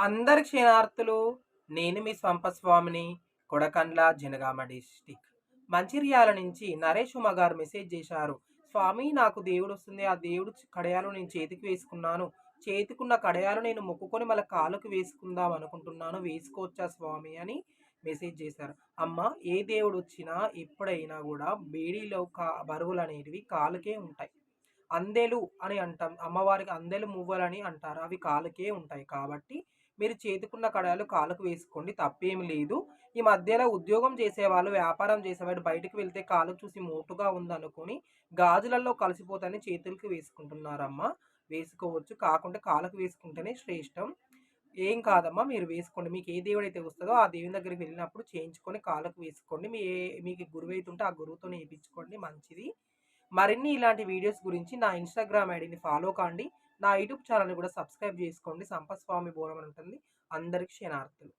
అందరి క్షేణార్థులు నేను మీ స్వంపస్వామిని కొడకండ్ల జనగామ డిస్టిక్. మంచిర్యాల నుంచి నరేష్ ఉమ గారు మెసేజ్ చేశారు. స్వామి నాకు దేవుడు వస్తుంది. ఆ దేవుడు కడయాలు నేను చేతికి వేసుకున్నాను. చేతికున్న కడయాలు నేను మొక్కుకొని మళ్ళీ కాలుకి వేసుకుందాం అనుకుంటున్నాను. వేసుకోవచ్చా స్వామి? అని మెసేజ్ చేశారు. అమ్మ ఏ దేవుడు వచ్చినా ఎప్పుడైనా కూడా బేడీలో కా బరువులు అనేటివి కాలుకే ఉంటాయి. అందెలు అని అంటాం. అమ్మవారికి అందెలు మువ్వలని అంటారు. అవి కాలుకే ఉంటాయి కాబట్టి మీరు చేతికున్న కడాలు కాలుకు వేసుకోండి తప్పేం లేదు. ఈ మధ్యలో ఉద్యోగం చేసేవాళ్ళు వ్యాపారం చేసేవాడు బయటకు వెళ్తే కాలు చూసి మోటుగా ఉందనుకొని గాజులలో కలిసిపోతాయని చేతులకి వేసుకుంటున్నారమ్మా. వేసుకోవచ్చు కాకుండా కాలకు వేసుకుంటేనే శ్రేష్టం. ఏం కాదమ్మా మీరు వేసుకోండి. మీకు ఏ దేవుడు అయితే వస్తుందో ఆ దేవుని దగ్గరికి వెళ్ళినప్పుడు చేయించుకొని కాళ్ళకు వేసుకోండి. మీ మీకు గురువు అయితే ఉంటే ఆ గురువుతో వేయించుకోండి మంచిది. మరిన్ని ఇలాంటి వీడియోస్ గురించి నా ఇన్స్టాగ్రామ్ ఐడిని ఫాలో కాండి. నా యూట్యూబ్ ఛానల్ని కూడా సబ్స్క్రైబ్ చేసుకోండి. సంపస్వామి బోరం అని ఉంటుంది అందరికి క్షణార్థులు